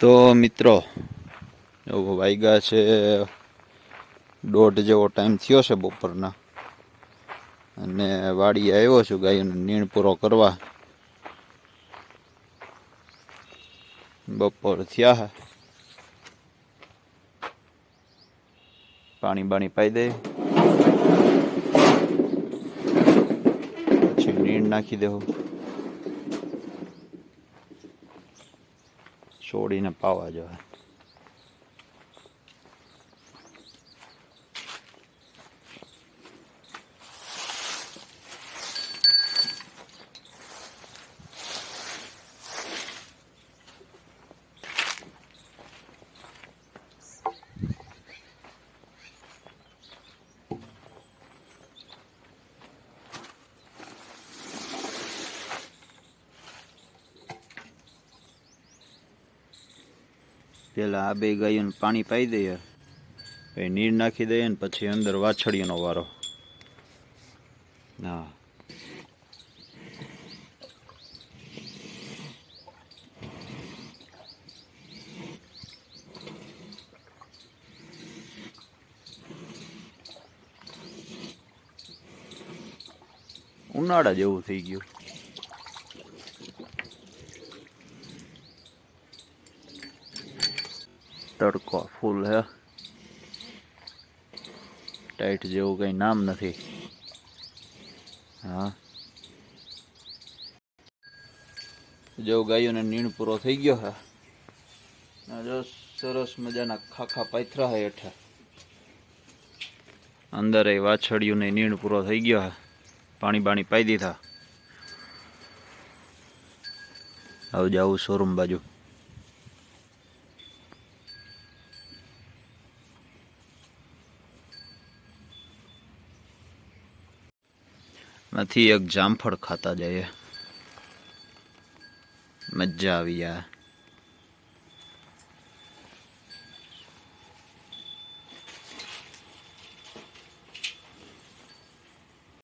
તો મિત્રો વાઈગા છે. દોઢ જેવો ટાઈમ થયો છે બપોરના. અને વાડી આવ્યો છું ગાયોને નીણ પૂરો કરવા. બપોર થયા પાણી બાણી પાઈ દે. પછી નીણ નાખી દેવું. છોડીને પાવા જવા પેલા આ બે ગાયોને પાણી પાઈ દઈએ. પછી નીર નાખી દઈએ ને પછી અંદર વાછડીનો વારો. હા. ઉનાળા જેવું થઈ ગયું. તડકો ફૂલ હે. ટાઈટ જેવું કઈ નામ નથી. હા. જો ગાયોને નીણ પૂરો થઈ ગયો હે. જો સરસ મજાના ખાખા પાથરા હે હેઠા. અંદર એ વાછડિયું ને નીણ પૂરો થઈ ગયો હે. પાણી બાણી પાઈ દીધા. આવું જાવું શોરૂમ બાજુ. માંથી એક જામફળ ખાતા જઈએ. મજા આવી યાર.